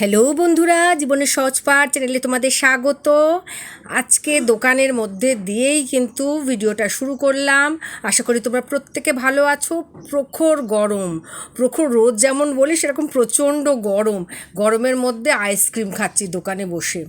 Hello বন্ধুরা, জীবনের সহজ পাঠ চ্যানেলে তোমাদের স্বাগত। আজকে দোকানের মধ্যে দিয়েই কিন্তু ভিডিওটা শুরু করলাম। আশা করি তোমরা প্রত্যেকে ভালো আছো। প্রখর গরম, প্রখর রোদ যেমন বলি, সেরকম প্রচণ্ড গরম। গরমের মধ্যে আইসক্রিম খাচ্ছি দোকানে বসে।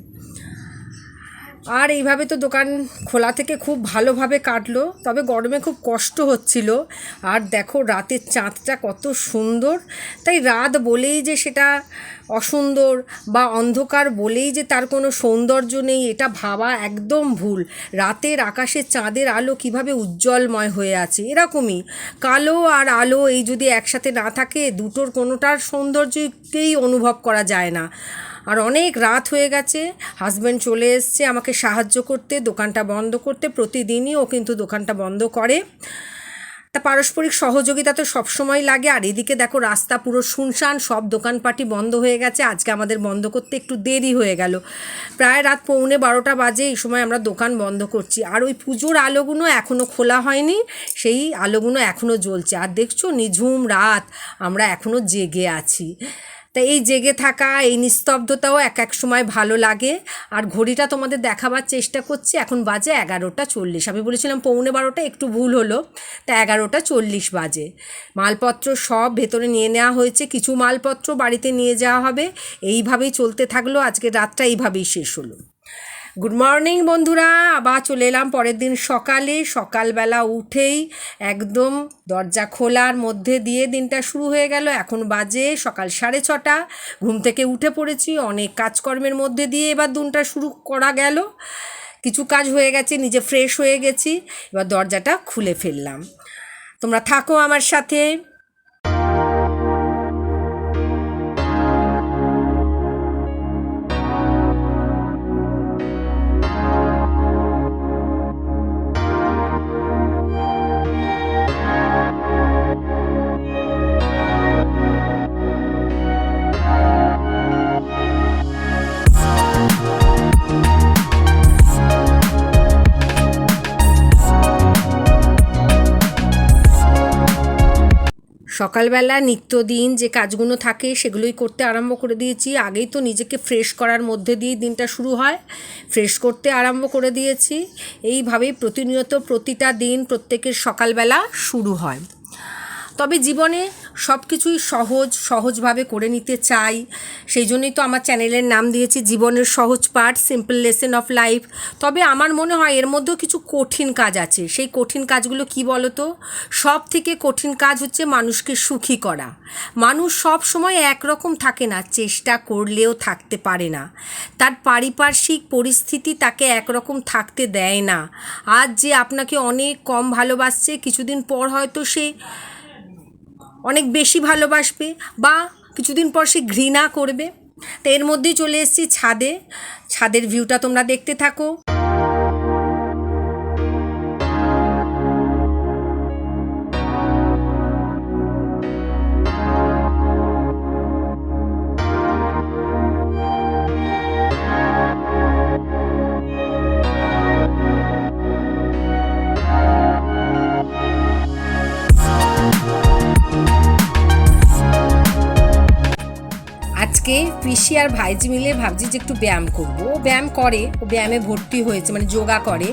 আর এইভাবে তো দোকান খোলা থেকে খুব ভালোভাবে কাটলো, তবে গরমে খুব কষ্ট হচ্ছিল। আর দেখো রাতের চাঁদটা কত সুন্দর। তাই রাত বলেই যে সেটা অসুন্দর বা অন্ধকার বলেই যে তার কোনো সৌন্দর্য নেই, এটা ভাবা একদম ভুল। রাতের আকাশে চাঁদের আলো কীভাবে উজ্জ্বলময় হয়ে আছে, এরকমই। কালো আর আলো এই যদি একসাথে না থাকে, দুটোর কোনোটার সৌন্দর্যকেই অনুভব করা যায় না। আর অনেক রাত হয়ে গেছে। হাজব্যান্ড চলে এসছে আমাকে সাহায্য করতে, দোকানটা বন্ধ করতে। প্রতিদিনই ও কিন্তু দোকানটা বন্ধ করে। তা পারস্পরিক সহযোগিতা তো সবসময় লাগে। আর এদিকে দেখো রাস্তা পুরো শুনশান, সব দোকানপাটি বন্ধ হয়ে গেছে। আজকে আমাদের বন্ধ করতে একটু দেরি হয়ে গেল। প্রায় রাত পৌনে বারোটা বাজে, এই সময় আমরা দোকান বন্ধ করছি। আর ওই পুজোর আলোগুলো এখনও খোলা হয়নি। সেই আলোগুলো এখনও জ্বলছে। আর দেখছ নিঝুম রাত, আমরা এখনও জেগে আছি। তা এই জেগে থাকা, এই নিস্তব্ধতাও এক এক সময় ভালো লাগে। আর ঘড়িটা তোমাদের দেখাবার চেষ্টা করছি, এখন বাজে এগারোটা চল্লিশ। আমি বলেছিলাম পৌনে বারোটা, একটু ভুল হলো। তা এগারোটা চল্লিশ বাজে। মালপত্র সব ভেতরে নিয়ে নেওয়া হয়েছে, কিছু মালপত্র বাড়িতে নিয়ে যাওয়া হবে। এইভাবেই চলতে থাকল, আজকে রাতটা এইভাবেই শেষ হলো। গুড মর্নিং বন্ধুরা। আবার চলে এলাম পরের দিন সকালে। সকালবেলা উঠেই একদম দরজা খোলার মধ্যে দিয়ে দিনটা শুরু হয়ে গেল। এখন বাজে সকাল সাড়ে ছটা। ঘুম থেকে উঠে পড়েছি। অনেক কাজকর্মের মধ্যে দিয়ে এবার দিনটা শুরু করা গেল। কিছু কাজ হয়ে গেছে, নিজে ফ্রেশ হয়ে গেছি। এবার দরজাটা খুলে ফেললাম। তোমরা থাকো আমার সাথে। সকালবেলা নিত্যদিন যে কাজগুলো থাকে সেগুলোই করতে আরম্ভ করে দিয়েছি। আগেই তো নিজেকে ফ্রেশ করার মধ্যে দিয়ে দিনটা শুরু হয়। ফ্রেশ করতে আরম্ভ করে দিয়েছি। এইভাবেই প্রতিনিয়ত প্রতিটা দিন প্রত্যেকের সকালবেলা শুরু হয়। তবে জীবনে সব কিছুই সহজ, সহজভাবে করে নিতে চাই। সেই জন্যই তো আমার চ্যানেলের নাম দিয়েছি জীবনের সহজ part simple lesson of life তবে আমার মনে হয় এর মধ্যেও কিছু কঠিন কাজ আছে। সেই কঠিন কাজগুলো কি বলো তো সব থেকে কঠিন কাজ হচ্ছে মানুষকে সুখী করা। মানুষ সব সময় একরকম থাকে না, চেষ্টা করলেও থাকতে পারে না। তার পারিপার্শ্বিক পরিস্থিতি তাকে একরকম থাকতে দেয় না। আজ যে আপনাকে অনেক কম ভালোবাসছে, কিছুদিন পর হয়তো সে অনেক বেশি ভালোবাসবে বা কিছুদিন পর সে ঘৃণা করবে। তো এর মধ্যেই চলে এসেছি ছাদে। ছাদের ভিউটা তোমরা দেখতে থাকো। পিসি আর ভাইজি মিলে ভাবছি যে একটু ব্যায়াম করব। ও ব্যায়াম করে, ও ব্যায়ামে ভর্তি হয়েছে মানে যোগা করে।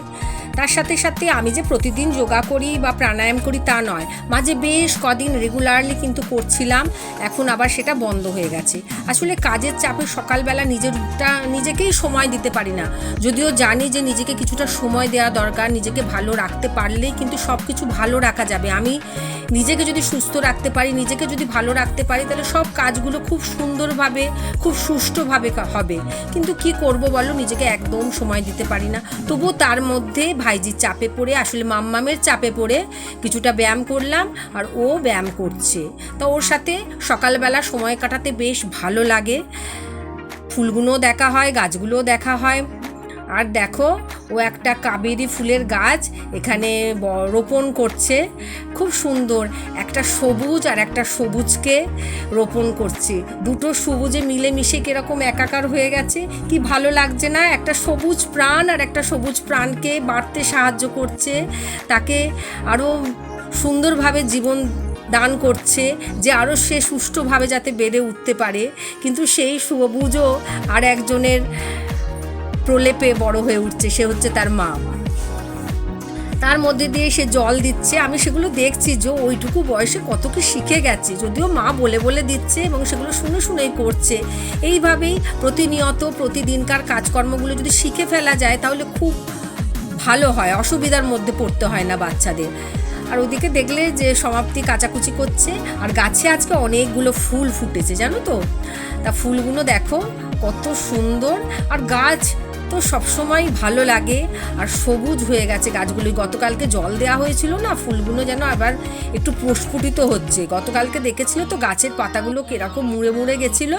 তার সাথে সাথে আমি যে প্রতিদিন যোগা করি বা প্রাণায়াম করি তা নয়, মাঝে বেশ কদিন রেগুলারলি কিন্তু করছিলাম, এখন আবার সেটা বন্ধ হয়ে গেছে। আসলে কাজের চাপে সকালবেলা নিজেরটা, নিজেকেই সময় দিতে পারি না। যদিও জানি যে নিজেকে কিছুটা সময় দেওয়া দরকার, নিজেকে ভালো রাখতে পারলেই কিন্তু সব কিছু ভালো রাখা যাবে। আমি নিজেকে যদি সুস্থ রাখতে পারি, নিজেকে যদি ভালো রাখতে পারি, তাহলে সব কাজগুলো খুব সুন্দরভাবে, খুব সুষ্ঠুভাবে হবে। কিন্তু কি করব বলো, নিজেকে একদম সময় দিতে পারি না। তবুও তার মধ্যে ভাইজির চাপে পড়ে, আসলে মাম্মামের চাপে পড়ে কিছুটা ব্যায়াম করলাম আর ও ব্যায়াম করছে। তা ওর সাথে সকালবেলা সময় কাটাতে বেশ ভালো লাগে। ফুলগুলোও দেখা হয়, গাছগুলোও দেখা হয়। আর দেখো, ও একটা কাবেরি ফুলের গাছ এখানে রোপণ করছে। খুব সুন্দর, একটা সবুজ আর একটা সবুজকে রোপণ করছে। দুটো সবুজে মিলেমিশে কীরকম একাকার হয়ে গেছে, কি ভালো লাগছে না? একটা সবুজ প্রাণ আর একটা সবুজ প্রাণকে বাড়তে সাহায্য করছে, তাকে আরও সুন্দরভাবে জীবন দান করছে, যে আরও সে সুষ্ঠুভাবে যাতে বেড়ে উঠতে পারে। কিন্তু সেই সবুজও আর একজনের প্রলেপে বড় হয়ে উঠছে, সে হচ্ছে তার মা। তার মধ্যে দিয়ে সে জল দিচ্ছে, আমি সেগুলো দেখছি যে ওইটুকু বয়সে কত কি শিখে গেছে, যদিও মা বলে বলে দিচ্ছে এবং সেগুলো শুনে শুনেই করছে। এইভাবেই প্রতিনিয়ত প্রতিদিনকার কাজকর্মগুলো যদি শিখে ফেলা যায়, তাহলে খুব ভালো হয়, অসুবিধার মধ্যে পড়তে হয় না বাচ্চাদের। আর ওদিকে দেখলে যে সমাপ্তি কাচাকুচি করছে, আর গাছে আজকে অনেকগুলো ফুল ফুটেছে, জানো তো? তা ফুলগুলো দেখো, কত সুন্দর, আর গাছ তো সবসময় ভালো লাগে। আর সবুজ হয়ে গেছে গাছগুলি। গতকালকে জল দেওয়া হয়েছিল না, ফুলগুলো যেন আবার একটু প্রস্ফুটিত হচ্ছে। গতকালকে দেখেছিল তো গাছের পাতাগুলো কেরকম মুড়ে মুড়ে গেছিল?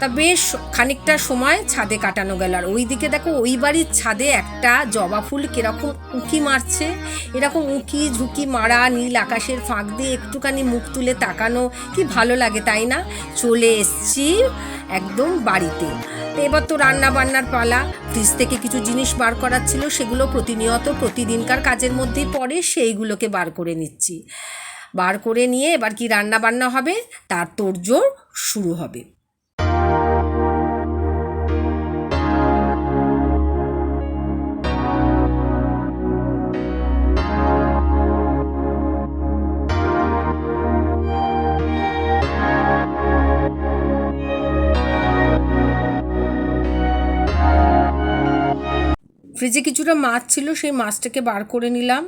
তা বেশ খানিকটা সময় ছাদে কাটানো গেল। আর ওইদিকে দেখো, ওই বাড়ির ছাদে একটা জবা ফুল কীরকম উঁকি মারছে। এরকম উঁকি ঝুঁকি মারা নীল আকাশের ফাঁক দিয়ে একটুখানি মুখ তুলে তাকানো কি ভালো লাগে, তাই না? চলে এসছি একদম বাড়িতে। এবার তো রান্না বান্নার পালা। ফ্রিজ থেকে কিছু জিনিস বার করার ছিল, সেগুলো প্রতিনিয়ত প্রতিদিনকার কাজের মধ্যেই পড়ে, সেইগুলোকে বার করে নিচ্ছি। বার করে নিয়ে এবার কি রান্না বান্না হবে? তার তোড়জোড় শুরু হবে। ফ্রিজে কিছুটা মাছ ছিল, সেই মাছটাকে বার করে নিলাম।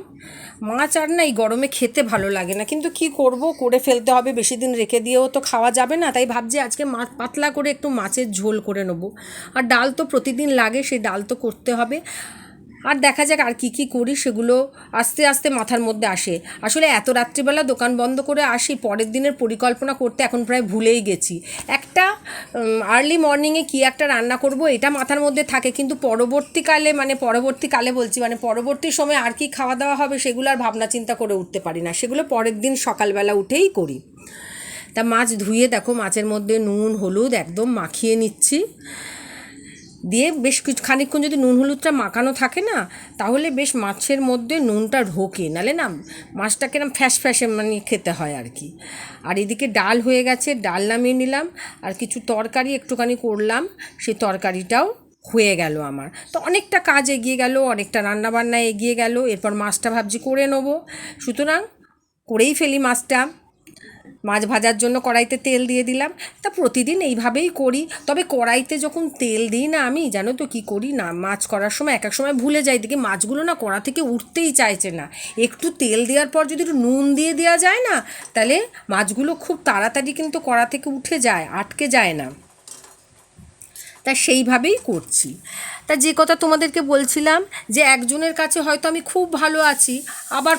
মাছ আর না এই গরমে খেতে ভালো লাগে না, কিন্তু কি করব? করে ফেলতে হবে, বেশি দিন রেখে দিয়েও তো খাওয়া যাবে না, তাই ভাবছি আজকে মাছ পাতলা করে একটু মাছের ঝোল করে নেব। আর ডাল তো প্রতিদিন লাগে, সেই ডাল তো করতে হবে। আর দেখা যাক আর কি কি করি, সেগুলো আস্তে আস্তে মাথার মধ্যে আসে। আসলে এত রাত্রিবেলা দোকান বন্ধ করে আসি, পরের দিনের পরিকল্পনা করতে এখন প্রায় ভুলেই গেছি। একটা আর্লি মর্নিংয়ে কী একটা রান্না করব, এটা মাথার মধ্যে থাকে। কিন্তু পরবর্তীকালে মানে পরবর্তীকালে বলছি মানে পরবর্তী সময় আর কি খাওয়া দাওয়া হবে সেগুলো আর ভাবনা চিন্তা করে উঠতে পারি না। সেগুলো পরের দিন সকালবেলা উঠেই করি। তা মাছ ধুয়ে দেখো, মাছের মধ্যে নুন, হলুদ একদম মাখিয়ে নিচ্ছি। দিয়ে বেশ কিছু খানিকক্ষণ যদি নুন হলুদটা মাখানো থাকে না, তাহলে বেশ মাছের মধ্যে নুনটা ঢোকে। নালে না মাছটা কিরম ফ্যাস ফ্যাসে মানে খেতে হয় আর কি। আর এদিকে ডাল হয়ে গেছে, ডাল নামিয়ে নিলাম। আর কিছু তরকারি একটুখানি করলাম, সেই তরকারিটাও হয়ে গেল আমার। তো অনেকটা কাজ এগিয়ে গেল, অনেকটা রান্নাবান্না এগিয়ে গেল, এরপর মাছটা ভাবছি করে নেব। সুতরাং করেই ফেলি মাছটা। মাছ ভাজার জন্য কড়াইতে তেল দিয়ে দিলাম। তা প্রতিদিন এইভাবেই করি। তবে কড়াইতে যখন তেল দিই না আমি, জানো তো কি করি না, মাছ করার সময় এক এক সময় ভুলে যাই। দেখি মাছগুলো না কড়া থেকে উঠতেই চাইছে না। একটু তেল দেওয়ার পর যদি একটু নুন দিয়ে দেওয়া যায় না, তাহলে মাছগুলো খুব তাড়াতাড়ি কিন্তু কড়া থেকে উঠে যায়, আটকে যায় না। তা সেইভাবেই করছি। তা যে কথা তোমাদেরকে বলছিলাম যে একজনের কাছে হয়তো আমি খুব ভালো আছি, আবার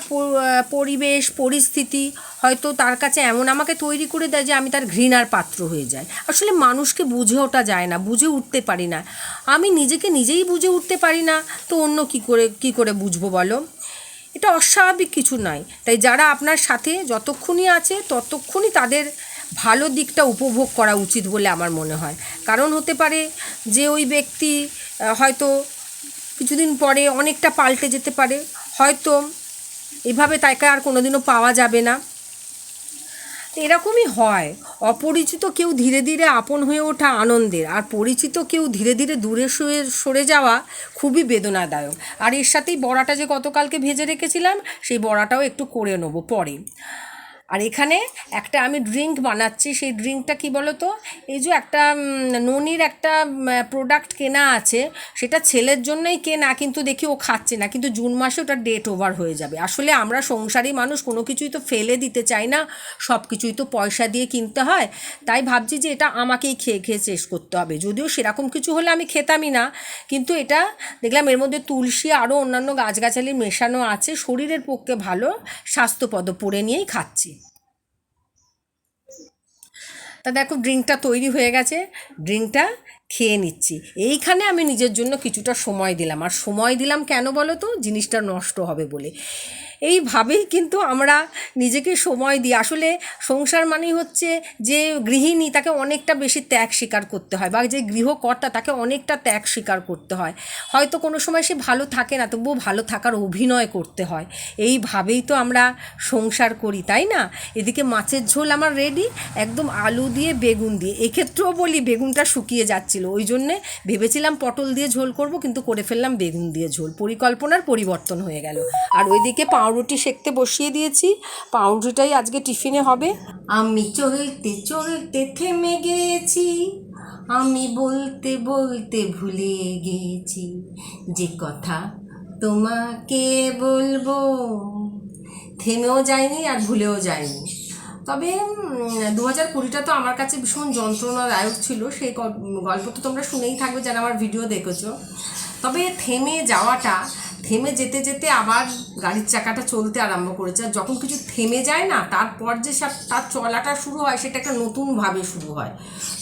পরিবেশ, পরিস্থিতি হয়তো তার কাছে এমন আমাকে তৈরি করে দেয় যে আমি তার ঘৃণার পাত্র হয়ে যাই। আসলে মানুষকে বুঝে ওঠা যায় না, বুঝে উঠতে পারি না। আমি নিজেকে নিজেই বুঝে উঠতে পারি না, তো অন্য কী করে কী করে বুঝব বলো? এটা অস্বাভাবিক কিছু নয়। তাই যারা আপনার সাথে যতক্ষণই আছে ততক্ষণই তাদের ভালো দিকটা উপভোগ করা উচিত বলে আমার মনে হয়। কারণ হতে পারে যে ওই ব্যক্তি হয়তো কিছুদিন পরে অনেকটা পাল্টে যেতে পারে। হয়তো এভাবে তাকে আর কোনোদিনও পাওয়া যাবে না। এরকমই হয়। অপরিচিত কেউ ধীরে ধীরে আপন হয়ে ওঠা আনন্দের, আর পরিচিত কেউ ধীরে ধীরে দূরে সরে সরে যাওয়া খুবই বেদনাদায়ক। আর এর সাথেই বড়াটা যে গতকালকে ভেজে রেখেছিলাম, সেই বড়াটাও একটু করে নেব পরে। আর এখানে একটা আমি ড্রিঙ্ক বানাচ্ছি, সেই ড্রিঙ্কটা কি বলো তো এই যে একটা ননির একটা প্রোডাক্ট কেনা আছে, সেটা ছেলের জন্যই কেনা, কিন্তু দেখি ও খাচ্ছে না, কিন্তু জুন মাসে ওটা ডেট ওভার হয়ে যাবে। আসলে আমরা সংসারী মানুষ, কোনো কিছুই তো ফেলে দিতে চাই না, সব কিছুই তো পয়সা দিয়ে কিনতে হয়। তাই ভাবছি যে এটা আমাকেই খেয়ে খেয়ে শেষ করতে হবে। যদিও সেরকম কিছু হলে আমি খেতামই না, কিন্তু এটা, দেখলাম এর মধ্যে তুলসী আরও অন্যান্য গাছগাছালি মেশানো আছে, শরীরের পক্ষে ভালো, স্বাস্থ্যপদ পরে নিয়েই খাচ্ছি। তা দেখো, ড্রিঙ্কটা তৈরি হয়ে গেছে। ড্রিঙ্কটা খেয়ে নিচ্ছি। এইখানে আমি নিজের জন্য কিছুটা সময় দিলাম। আর সময় দিলাম কেন বলো তো? জিনিসটা নষ্ট হবে বলে। এইভাবেই কিন্তু আমরা নিজেকে সময় দিই। আসলে সংসার মানেই হচ্ছে যে গৃহিণী তাকে অনেকটা বেশি ত্যাগ স্বীকার করতে হয় বা যে গৃহকর্তা তাকে অনেকটা ত্যাগ স্বীকার করতে হয়। হয়তো কোনো সময় সে ভালো থাকে না, তবুও ভালো থাকার অভিনয় করতে হয়। এইভাবেই তো আমরা সংসার করি, তাই না? এদিকে মাছের ঝোল আমার রেডি একদম আলু দিয়ে বেগুন দিয়ে। এক্ষেত্রেও বলি বেগুনটা শুকিয়ে যাচ্ছিল, ওই জন্যে ভেবেছিলাম পটল দিয়ে ঝোল করব, কিন্তু করে ফেললাম বেগুন দিয়ে ঝোল। পরিকল্পনার পরিবর্তন হয়ে গেল। আর ওইদিকে পাউরুটি সেকতে বসিয়ে দিয়েছি। পাউরুটিটাই আজকে টিফিনে হবে। আমি চলতে চলতে থেমে গেছি। আমি বলতে বলতে ভুলে গেছি। যে কথা তোমাকে বলব। থেমেও যায়নি আর ভুলেও যায়নি। তবে দু হাজার কুড়িটা তো আমার কাছে ভীষণ যন্ত্রণাদায়ক ছিল। সেই গল্প তো তোমরা শুনেই থাকবে যারা আমার ভিডিও দেখেছ। তবে থেমে যাওয়াটা থেমে যেতে যেতে আবার গাড়ির চাকাটা চলতে আরম্ভ করেছে। আর যখন কিছু থেমে যায় না, তারপর যে সব তার চলাটা শুরু হয়, সেটা একটা নতুনভাবে শুরু হয়।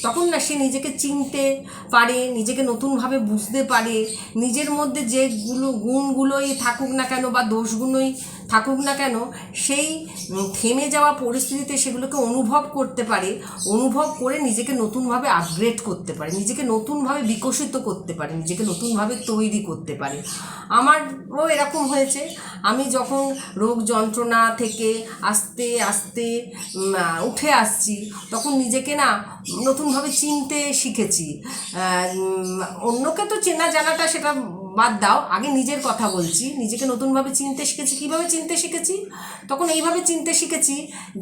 তখন না সে নিজেকে চিনতে পারে, নিজেকে নতুনভাবে বুঝতে পারে। নিজের মধ্যে যেগুলো গুণগুলোই থাকুক না কেন বা দোষগুলোই থাকুক না কেন, সেই থেমে যাওয়া পরিস্থিতিতে সেগুলোকে অনুভব করতে পারে, অনুভব করে নিজেকে নতুনভাবে আপগ্রেড করতে পারে, নিজেকে নতুনভাবে বিকশিত করতে পারে, নিজেকে নতুনভাবে তৈরি করতে পারে। আমারও এরকম হয়েছে। আমি যখন রোগ যন্ত্রণা থেকে আস্তে আস্তে উঠে আসছি, তখন নিজেকে না নতুনভাবে চিনতে শিখেছি। অন্যকে তো চেনা জানাটা সেটা বাদ দাও, আগে নিজের কথা বলছি। নিজেকে নতুনভাবে চিনতে শিখেছি। কীভাবে চিনতে শিখেছি? তখন এইভাবে চিনতে শিখেছি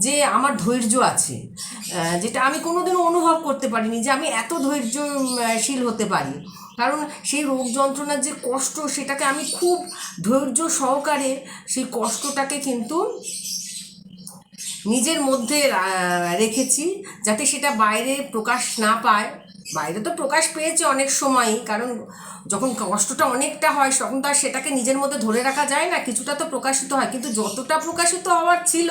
যে আমার ধৈর্য আছে। যেটা আমি কোনোদিনও অনুভব করতে পারিনি যে আমি এত ধৈর্যশীল হতে পারি। কারণ সেই রোগ যন্ত্রণার যে কষ্ট, সেটাকে আমি খুব ধৈর্য সহকারে সেই কষ্টটাকে কিন্তু নিজের মধ্যে রেখেছি যাতে সেটা বাইরে প্রকাশ না পায়। বাইরে তো প্রকাশ পেয়েছে অনেক সময়ই, কারণ যখন কষ্টটা অনেকটা হয়, তখন তো আর সেটাকে নিজের মধ্যে ধরে রাখা যায় না, কিছুটা তো প্রকাশিত হয়। কিন্তু যতটা প্রকাশিত হওয়ার ছিল,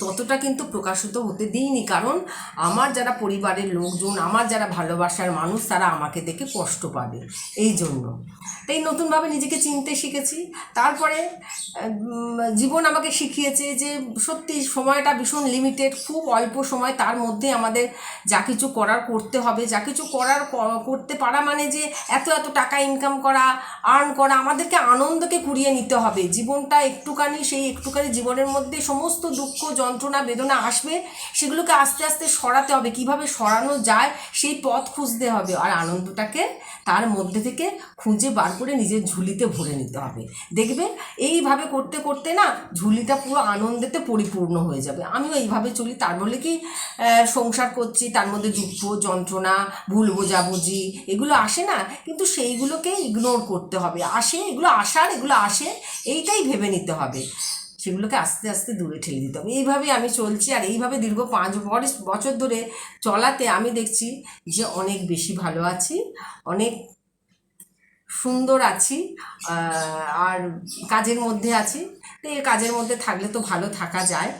ততটা কিন্তু প্রকাশিত হতে দিইনি। কারণ আমার যারা পরিবারের লোকজন, আমার যারা ভালোবাসার মানুষ, তারা আমাকে দেখে কষ্ট পাবে। এই জন্য। তাই নতুনভাবে নিজেকে চিনতে শিখেছি। তারপরে জীবন আমাকে শিখিয়েছে যে সত্যি সময়টা ভীষণ লিমিটেড খুব অল্প সময়, তার মধ্যে আমাদের যা কিছু করার করতে হবে, যা কিছু করার করতে পারা মানে যে এত এত টাকা ইনকাম করা আর্ন করা, আমাদেরকে আনন্দকে কুড়িয়ে নিতে হবে। জীবনটা একটুখানি, সেই একটুখানি জীবনের মধ্যে সমস্ত দুঃখ, যন্ত্রণা, বেদনা আসবে, সেগুলোকে আস্তে আস্তে সরাতে হবে। কীভাবে সরানো যায়, সেই পথ খুঁজতে হবে। আর আনন্দটাকে তার মধ্যে থেকে খুঁজে বার করে নিজের ঝুলিতে ভরে নিতে হবে। দেখবে, এইভাবে করতে করতে না ঝুলিটা পুরো আনন্দেতে পরিপূর্ণ হয়ে যাবে। আমিও এইভাবে চলি। তার বলে কি সংসার করছি, তার মধ্যে দুঃখ, যন্ত্রণা ভুল বোঝাবুঝি, এগুলো আসে না, কিন্তু সেইগুলোকে ইগনোর করতে হবে। আসে, এগুলো আসার, এগুলো আসে, এইটাই ভেবে নিতে হবে। সেগুলোকে আস্তে আস্তে দূরে ঠেলে দিতে হবে। এইভাবেই আমি চলছি, আর এইভাবে দীর্ঘ পাঁচ বছর বছর ধরে চলাতে আমি দেখছি যে অনেক বেশি ভালো আছি, অনেক সুন্দর আছি আর কাজের মধ্যে আছি। তো এই কাজের মধ্যে থাকলে তো ভালো থাকা যায়।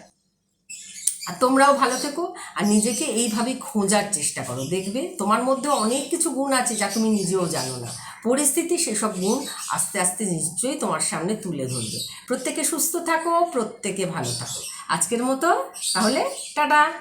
আর তোমরাও ভালো থেকো, আর নিজেকে এইভাবে খোঁজার চেষ্টা করো। দেখবে তোমার মধ্যে অনেক কিছু গুণ আছে যা তুমি নিজেও জানো না। পরিস্থিতি সেসব গুণ আস্তে আস্তে নিশ্চয়ই তোমার সামনে তুলে ধরবে। প্রত্যেকে সুস্থ থাকো, প্রত্যেকে ভালো থাকো। আজকের মতো, তাহলে টাটা।